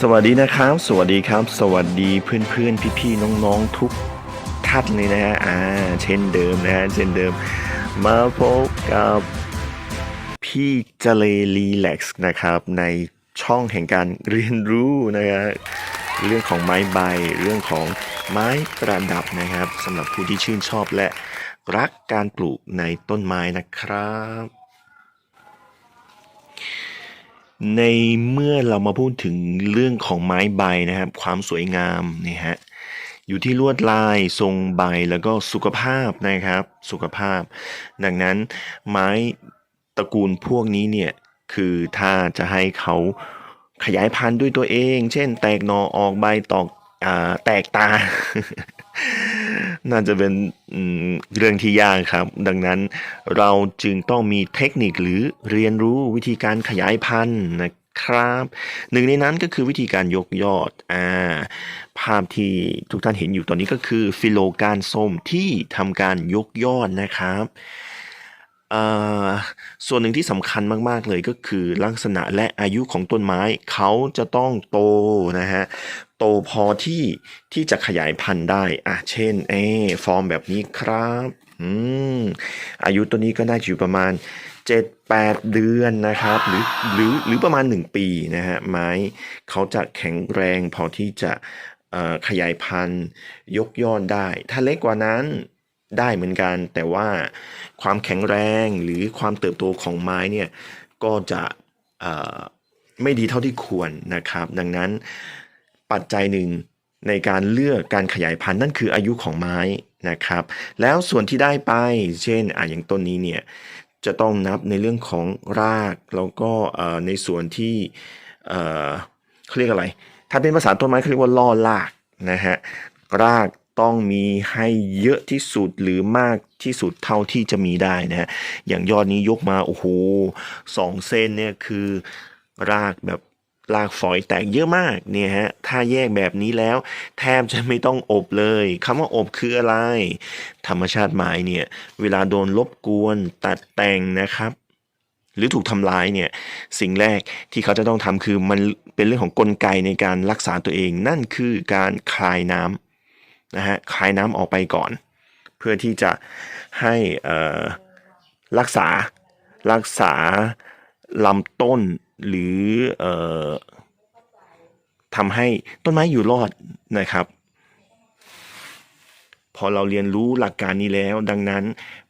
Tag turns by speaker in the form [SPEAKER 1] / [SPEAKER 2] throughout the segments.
[SPEAKER 1] สวัสดีนะครับ สวัสดีครับ สวัสดีเพื่อนเพื่อนพี่พี่ๆน้องๆทุกท่านเลยนะฮะอ่าเช่นเดิมนะฮะเช่นเดิม มาพบกับพี่เจเลรีแล็กซ์นะครับ ในช่องแห่งการเรียนรู้นะฮะเรื่องของไม้ใบ เรื่องของไม้ประดับนะครับสำหรับผู้ที่ชื่นชอบและรักการปลูกในต้นไม้นะครับ ในเมื่อเรามาพูดถึงเรื่องของไม้ใบนะครับ ความสวยงามนี่ฮะอยู่ที่ลวดลายทรงใบแล้วก็สุขภาพนะครับ สุขภาพ ดังนั้นไม้ตระกูลพวกนี้เนี่ยคือถ้าจะให้เขาขยายพันธุ์ด้วยตัวเอง เช่น แตกหนอออกใบตอก แตกตา น่าจะเป็นอืมเรื่องที่ยากครับ ดังนั้นเราจึงต้องมีเทคนิคหรือเรียนรู้วิธีการขยายพันธุ์นะครับหนึ่งในนั้นก็คือวิธีการยกยอดอ่าภาพที่ทุกท่านเห็นอยู่ตอนนี้ก็คือฟิโลการส้มที่ทำการยกยอดนะครับอ่า ส่วนหนึ่งที่สำคัญมาก ๆ เลยก็คือลักษณะและอายุของต้นไม้เขาจะต้องโตนะฮะโตพอที่ที่จะขยายพันธุ์ได้อะเช่นเอฟอร์มแบบนี้ครับอืมอายุตัวนี้ก็น่าจะอยู่ประมาณ 7-8 เดือนนะครับ หรือหรือหรือประมาณ 1 ปีนะฮะไม้เขาจะแข็งแรงพอที่จะขยายพันธุ์ยกยอดได้ ถ้าเล็กกว่านั้น ได้เหมือนกัน แต่ว่าความแข็งแรงหรือความเติบโตของไม้เนี่ยก็จะไม่ดีเท่าที่ควรนะครับ ดังนั้นปัจจัยหนึ่งในการเลือกการขยายพันธุ์นั่นคืออายุของไม้นะครับ แล้วส่วนที่ได้ไป เช่นอะอย่างต้นนี้เนี่ยจะต้องนับในเรื่องของรากแล้วก็ในส่วนที่เอ่อเขาเรียกอะไร ถ้าเป็นภาษาต้นไม้เขาเรียกว่าล่อรากนะฮะราก ต้องมีให้เยอะที่สุดหรือมากที่สุดเท่าที่จะมีได้นะฮะอย่างยอดนี้ยกมาโอ้โหสองเส้นเนี่ยคือรากแบบรากฝอยแตกเยอะมากเนี่ยฮะ ถ้าแยกแบบนี้แล้ว แทบจะไม่ต้องอบเลยคำว่าอบคืออะไร ธรรมชาติไม้เนี่ย เวลาโดนรบกวนตัดแต่งนะครับ หรือถูกทำลายเนี่ย สิ่งแรกที่เขาจะต้องทำคือมันเป็นเรื่องของกลไกในการรักษาตัวเอง นั่นคือการคลายน้ำ นะฮะคายน้ำออกไปก่อน เพื่อที่จะให้รักษารักษาลำต้นหรืออทำให้ต้นไม้อยู่รอดนะครับ พอเราเรียนรู้หลักการนี้แล้ว ดังนั้น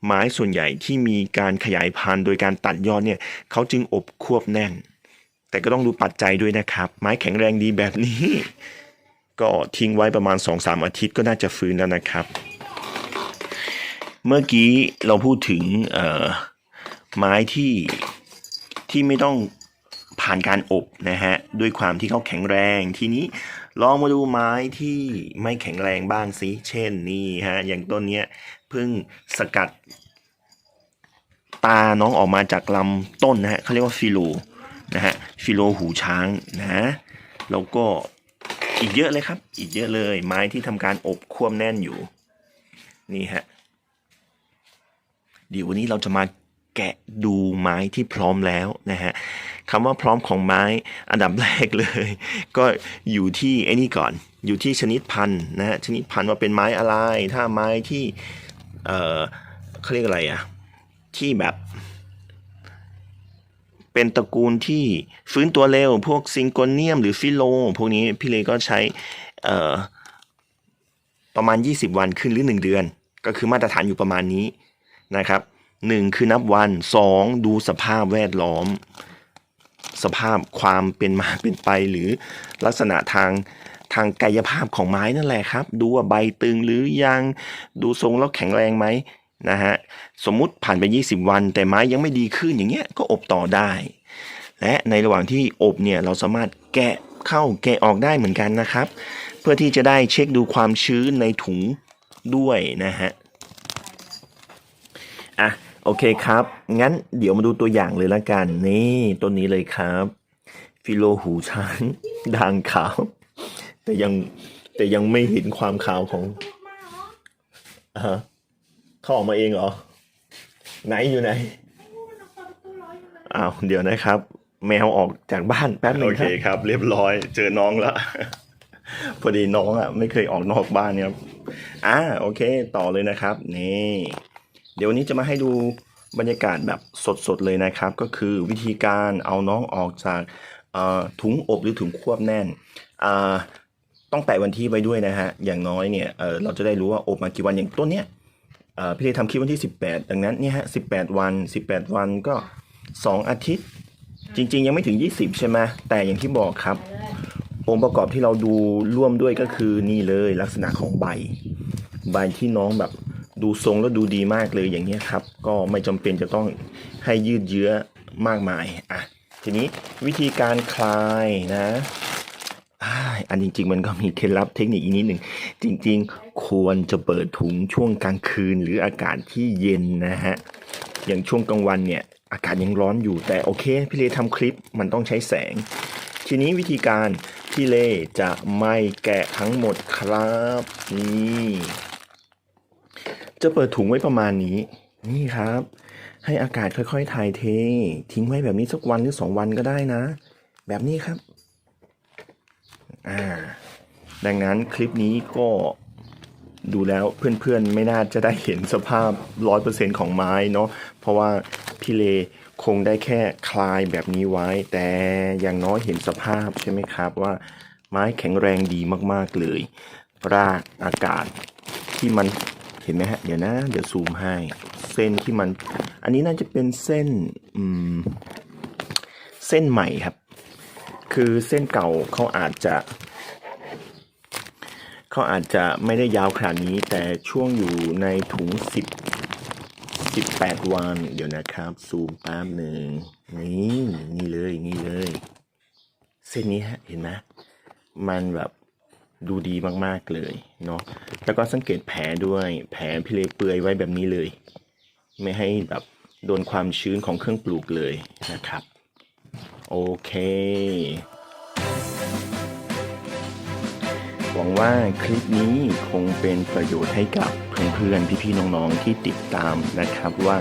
[SPEAKER 1] ไม้ส่วนใหญ่ที่มีการขยายพันธุ์โดยการตัดยอดเนี่ยเขาจึงอบควบแน่น แต่ก็ต้องดูปัจจัยด้วยนะครับ ไม้แข็งแรงดีแบบนี้ ก็ทิ้งไว้ประมาณ 2-3 อาทิตย์ก็น่าจะฟื้นแล้วนะครับ เมื่อกี้เราพูดถึงไม้ที่ที่ไม่ต้องผ่านการอบนะฮะด้วยความที่เขาแข็งแรงทีนี้ลองมาดูไม้ที่ไม่แข็งแรงบ้างสิเช่นนี่ฮะอย่างต้นเนี้ยเพิ่งสกัด ตาน้องออกมาจากลำต้นนะฮะเขาเรียกว่าฟิโลนะฮะฟิโลหูช้างนะแล้วก็ อีกเยอะเลยครับ อีกเยอะเลย ไม้ที่ทำการอบควบแน่นอยู่ นี่ฮะเดี๋ยววันนี้เราจะมาแกะดูไม้ที่พร้อมแล้วนะฮะคำว่าพร้อมของไม้อันดับแรกเลย ก็อยู่ที่ไอ้นี่ก่อน อยู่ที่ชนิดพันธุ์นะฮะชนิดพันธุ์ว่าเป็นไม้อะไร ถ้าไม้ที่เออเขาเรียกอะไรอะที่แบบ เป็นตระกูลที่ฟื้นตัวเร็ว พวกซิงโกเนียมหรือฟิโล พวกนี้พี่เลก็ใช้ประมาณ 20 วันขึ้นหรือ 1 เดือน ก็คือมาตรฐานอยู่ประมาณนี้นะครับหนึ่งคือนับวันสองดูสภาพแวดล้อม สภาพความเป็นมาเป็นไปหรือลักษณะทางทางกายภาพของไม้นั่นแหละครับ ดูว่าใบตึงหรือยัง ดูทรงแล้วแข็งแรงไหม นะฮะสมมุติผ่านไป 20 วัน แต่ไม้ยังไม่ดีขึ้นอย่างเงี้ยก็อบต่อได้ และในระหว่างที่อบเนี่ยเราสามารถแกะเข้าแกะออกได้เหมือนกันนะครับ เพื่อที่จะได้เช็คดูความชื้นในถุงด้วยนะฮะอะโอเคครับ งั้นเดี๋ยวมาดูตัวอย่างเลยละกัน นี่ต้นนี้เลยครับฟิโลหูช้างด่างขาว แต่ยังแต่ยังไม่เห็นความขาวของอ่าฮะ เขาออกมาเองเหรอ ไหนอยู่ไหน อ้าว เดี๋ยวนะครับ แมวออกจากบ้านแป๊บหนึง
[SPEAKER 2] โอ
[SPEAKER 1] ค
[SPEAKER 2] เครับ ครับ เรียบร้อย เจอน้องละ
[SPEAKER 1] พอดีน้องอะ ไม่เคยออกนอกบ้านเนี่ยครับอ่าโอเค ต่อเลยนะครับ นี่ เดี๋ยววันนี้จะมาให้ดูบรรยากาศแบบสดๆเลยนะครับ ก็คือวิธีการเอาน้องออกจากเอ่อถุงอบหรือถุงควบแน่นอ่าต้องแปะวันที่ไว้ด้วยนะฮะ อย่างน้อยเนี่ยเออเราจะได้รู้ว่าอบมากี่วันอย่างต้นเนี้ยเอ่อ พี่เลทำคลิปวันที่ 18 ดังนั้นเนี่ยฮะ18 วัน 18 วันก็ 2 อาทิตย์ จริง ๆ ยังไม่ถึง 20 ใช่ไหมแต่อย่างที่บอกครับ องค์ประกอบที่เราดูร่วมด้วยก็คือนี่เลยลักษณะของใบ ใบที่น้องแบบดูทรงแล้วดูดีมากเลยอย่างนี้ครับ ก็ไม่จำเป็นจะต้องให้ยืดเยื้อมากมายอะทีนี้วิธีการคลายนะ อันจริง ๆ มันก็มีเคล็ดลับเทคนิคอีกนิดหนึ่งจริง ๆ ควรจะเปิดถุงช่วงกลางคืนหรืออากาศที่เย็นนะฮะอย่างช่วงกลางวันเนี่ยอากาศยังร้อนอยู่แต่โอเคพี่เลทำคลิปมันต้องใช้แสง ทีนี้วิธีการพี่เล่จะไม่แกะทั้งหมดครับนี่จะเปิดถุงไว้ประมาณนี้ นี่ครับ ให้อากาศค่อยๆถ่ายเท ทิ้งไว้แบบนี้สักวันหรือสองวันก็ได้นะ แบบนี้ครับ อ่าดังนั้นคลิปนี้ก็ดูแล้วเพื่อนๆไม่น่าจะได้เห็นสภาพ 100%ของไม้เนาะเพราะว่าพี่เลคงได้แค่คลายแบบนี้ไว้ แต่อย่างน้อยเห็นสภาพใช่ไหมครับว่าไม้แข็งแรงดีมากๆเลย รากอากาศที่มันเห็นไหมฮะ เดี๋ยวนะ เดี๋ยวซูมให้ เส้นที่มัน อันนี้น่าจะเป็นเส้นอืมเส้นใหม่ครับ คือเส้นเก่าเขาอาจจะเขาอาจจะไม่ได้ยาวขนาดนี้ แต่ช่วงอยู่ในถุง10 18วัน เดี๋ยวนะครับ ซูมแป๊บหนึ่งนี่นี่เลยนี่เลย เส้นนี้ฮะเห็นไหมมันแบบดูดีมากๆเลยเนาะแล้วก็สังเกตแผลด้วยแผลพิเลเปลือยไว้แบบนี้เลย ไม่ให้แบบโดนความชื้นของเครื่องปลูกเลยนะครับ โอเค หวังว่าคลิปนี้คงเป็นประโยชน์ให้กับเพื่อนๆ พี่ๆ น้องๆ ที่ติดตามนะครับว่า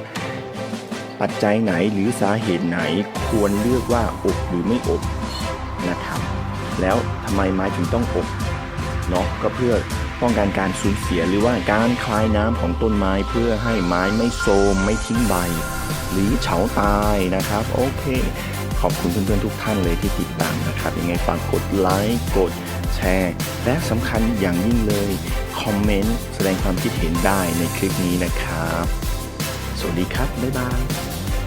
[SPEAKER 1] ปัจจัยไหนหรือสาเหตุไหนควรเลือกว่าอบหรือไม่อบนะครับ แล้วทำไมไม้ถึงต้องอบเนาะก็เพื่อป้องกันการสูญเสียหรือว่าการคลายน้ำของต้นไม้เพื่อให้ไม้ไม่โทรมไม่ทิ้งใบ หรือเฉาตายนะครับ โอเค ขอบคุณเพื่อนๆทุกท่านเลยที่ติดตามนะครับ ยังไงฝากกดไลค์กดแชร์ และสำคัญอย่างยิ่งเลย คอมเมนต์แสดงความคิดเห็นได้ในคลิปนี้นะครับ สวัสดีครับ บ๊ายบาย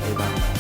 [SPEAKER 1] บ๊ายบาย